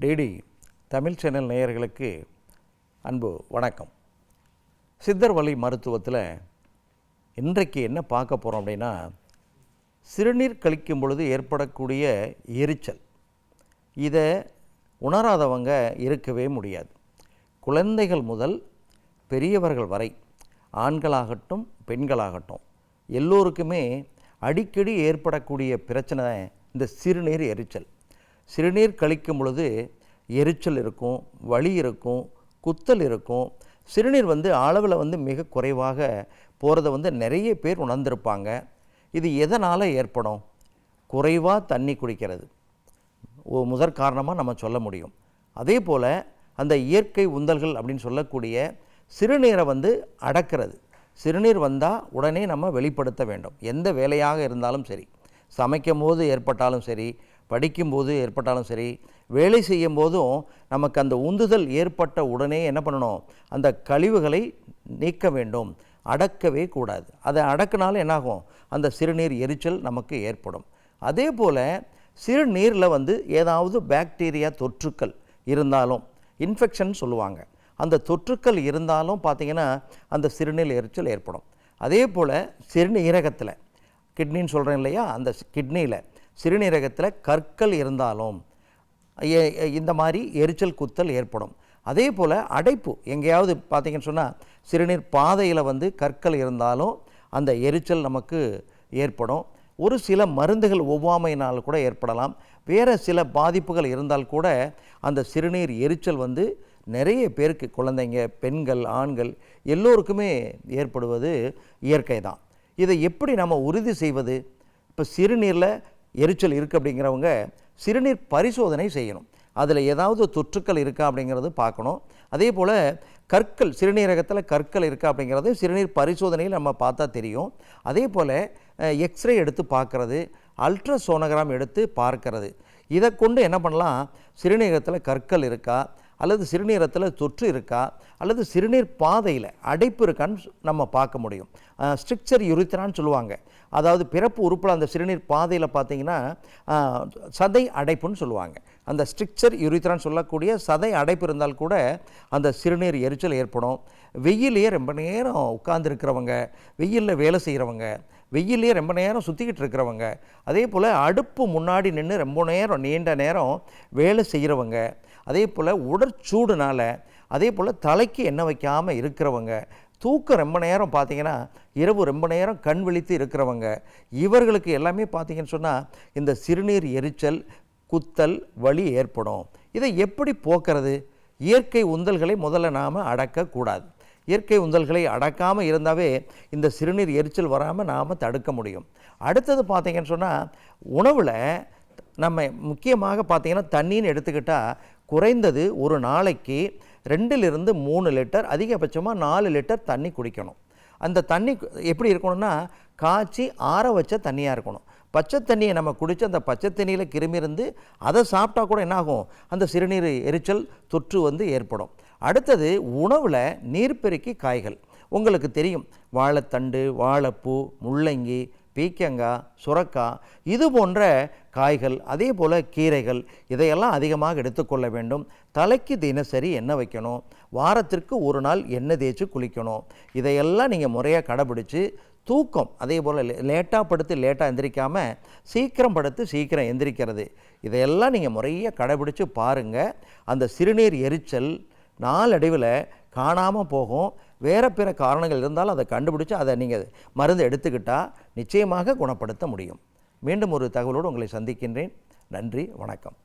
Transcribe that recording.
DD Tamil channel நேயர்களுக்கு அன்பு வணக்கம். சித்தர் வழி மருத்துவத்தில் இன்றைக்கு என்ன பார்க்க போகிறோம் அப்படின்னா சிறுநீர் கழிக்கும் பொழுது ஏற்படக்கூடிய எரிச்சல். இதை உணராதவங்க இருக்கவே முடியாது. குழந்தைகள் முதல் பெரியவர்கள் வரை ஆண்களாகட்டும் பெண்களாகட்டும் எல்லோருக்குமே அடிக்கடி ஏற்படக்கூடிய பிரச்சனை இந்த சிறுநீர் எரிச்சல். சிறுநீர் கழிக்கும் பொழுது எரிச்சல் இருக்கும் வலி இருக்கும் குத்தல் இருக்கும். சிறுநீர் வந்து அளவில் வந்து மிக குறைவாக போகிறத வந்து நிறைய பேர் உணர்ந்திருப்பாங்க. இது எதனால் ஏற்படும்? குறைவாக தண்ணி குடிக்கிறது. முதற் காரணமாக நம்ம சொல்ல முடியும். அதே போல் அந்த இயற்கை உந்தல்கள் அப்படின்னு சொல்லக்கூடிய சிறுநீரை வந்து அடக்கிறது. சிறுநீர் வந்தால் உடனே நம்ம வெளிப்படுத்த வேண்டும். எந்த வேலையாக இருந்தாலும் சரி சமைக்கும் போது ஏற்பட்டாலும் சரி படிக்கும்போது ஏற்பட்டாலும் சரி வேலை செய்யும் போதும் நமக்கு அந்த உந்துதல் ஏற்பட்ட உடனே என்ன பண்ணணும்? அந்த கழிவுகளை நீக்க வேண்டும். அடக்கவே கூடாது. அதை அடக்கினாலும் என்னாகும்? அந்த சிறுநீர் எரிச்சல் நமக்கு ஏற்படும். அதே போல் சிறுநீரில் வந்து ஏதாவது பாக்டீரியா தொற்றுக்கள் இருந்தாலும் இன்ஃபெக்ஷன் சொல்லுவாங்க. அந்த தொற்றுக்கள் இருந்தாலும் பார்த்திங்கன்னா அந்த சிறுநீர் எரிச்சல் ஏற்படும். அதே போல் சிறுநீரகத்தில் கிட்னின்னு சொல்கிறேன் இல்லையா? அந்த கிட்னியில் சிறுநீரகத்தில் கற்கள் இருந்தாலும் இந்த மாதிரி எரிச்சல் குத்தல் ஏற்படும். அதே போல் அடைப்பு எங்கேயாவது பார்த்தீங்கன்னு சொன்னால் சிறுநீர் பாதையில் வந்து கற்கள் இருந்தாலும் அந்த எரிச்சல் நமக்கு ஏற்படும். ஒரு சில மருந்துகள் ஒவ்வாமையினால் கூட ஏற்படலாம். வேறு சில பாதிப்புகள் இருந்தால் கூட அந்த சிறுநீர் எரிச்சல் வந்து நிறைய பேருக்கு குழந்தைங்க பெண்கள் ஆண்கள் எல்லோருக்குமே ஏற்படுவது இயற்கை தான் இதை எப்படி நம்ம உறுதி செய்வது? இப்போ சிறுநீரில் எரிச்சல் இருக்குது அப்படிங்கிறவங்க சிறுநீர் பரிசோதனை செய்யணும். அதில் ஏதாவது தொற்றுக்கள் இருக்கா அப்படிங்கிறது பார்க்கணும். அதே போல் கற்கள் சிறுநீரகத்தில் கற்கள் இருக்கா அப்படிங்கிறது சிறுநீர் பரிசோதனையில் நம்ம பார்த்தா தெரியும். அதே போல் எக்ஸ்ரே எடுத்து பார்க்குறது அல்ட்ராசோனோகிராம் எடுத்து பார்க்கறது. இதை கொண்டு என்ன பண்ணலாம்? சிறுநீரகத்தில் கற்கள் இருக்கா? அல்லது சிறுநீரத்தில் தொற்று இருக்கா? அல்லது சிறுநீர் பாதையில் அடைப்பு இருக்கான்னு நம்ம பார்க்க முடியும். ஸ்ட்ரிக்சர் யுரித்தரான்னு சொல்லுவாங்க. அதாவது பிறப்பு உறுப்பில் அந்த சிறுநீர் பாதையில் பார்த்தீங்கன்னா சதை அடைப்புன்னு சொல்லுவாங்க. அந்த ஸ்ட்ரிக்சர் யுரித்தரான்னு சொல்லக்கூடிய சதை அடைப்பு இருந்தால் கூட அந்த சிறுநீர் எரிச்சல் ஏற்படும். வெயிலே ரொம்ப நேரம் உட்கார்ந்துருக்கிறவங்க வெயிலில் வேலை செய்கிறவங்க வெயிலே ரொம்ப நேரம் சுற்றிக்கிட்டு இருக்கிறவங்க. அதே போல் அடுப்பு முன்னாடி நின்று ரொம்ப நேரம் நீண்ட நேரம் வேலை செய்கிறவங்க அதே போல் உடற்சூடுனால அதே போல் தலைக்கு எண்ணெய் வைக்காமல் இருக்கிறவங்க. தூக்கம் ரொம்ப நேரம் பார்த்தீங்கன்னா இரவு ரொம்ப நேரம் கண் விழித்து இருக்கிறவங்க. இவர்களுக்கு எல்லாமே பார்த்தீங்கன்னு சொன்னால் இந்த சிறுநீர் எரிச்சல் குத்தல் வலி ஏற்படும். இதை எப்படி போக்குறது? இயற்கை உந்தல்களை முதல்ல நாம் அடக்கக்கூடாது. இயற்கை உந்தல்களை அடக்காமல் இருந்தாவே இந்த சிறுநீர் எரிச்சல் வராமல் நாம் தடுக்க முடியும். அடுத்தது பார்த்தீங்கன்னு சொன்னால் உணவில் நம்ம முக்கியமாக பார்த்தீங்கன்னா தண்ணின்னு எடுத்துக்கிட்டால் குறைந்தது ஒரு நாளைக்கு ரெண்டிலிருந்து மூணு லிட்டர் அதிகபட்சமாக நாலு லிட்டர் தண்ணி குடிக்கணும். அந்த தண்ணி எப்படி இருக்கணும்னா காய்ச்சி ஆற வச்ச தண்ணியாக இருக்கணும். பச்சை தண்ணியை நம்ம குடித்து அந்த பச்சை தண்ணியில் கிருமி இருந்து அதை சாப்பிட்டா கூட என்னாகும் அந்த சிறுநீர் எரிச்சல் தொற்று வந்து ஏற்படும். அடுத்தது உணவில் நீர்ப்பெருக்கி காய்கள். உங்களுக்கு தெரியும் வாழைத்தண்டு வாழைப்பூ முள்ளங்கி பீக்கங்காய் சுரக்காய் இது போன்ற காய்கள் அதே போல் கீரைகள் இதையெல்லாம் அதிகமாக எடுத்துக்கொள்ள வேண்டும். தலைக்கு தினசரி எண்ணெய் வைக்கணும். வாரத்திற்கு ஒரு நாள் எண்ணெய் தேய்ச்சி குளிக்கணும். இதையெல்லாம் நீங்கள் முறையாக கடைபிடிச்சு தூக்கம் அதே போல் லேட்டாக படுத்து லேட்டாக எந்திரிக்காமல் சீக்கிரம் படுத்து சீக்கிரம் எந்திரிக்கிறது. இதையெல்லாம் நீங்கள் முறையாக கடைபிடிச்சு பாருங்கள் அந்த சிறுநீர் எரிச்சல் நாளடைவில் காணாமல் போகும். வேறு பிற காரணங்கள் இருந்தாலும் அதை கண்டுபிடிச்சு அதை நீங்கள் மருந்து எடுத்துக்கிட்டால் நிச்சயமாக குணப்படுத்த முடியும். மீண்டும் ஒரு தகவலோடு உங்களை சந்திக்கின்றேன். நன்றி வணக்கம்.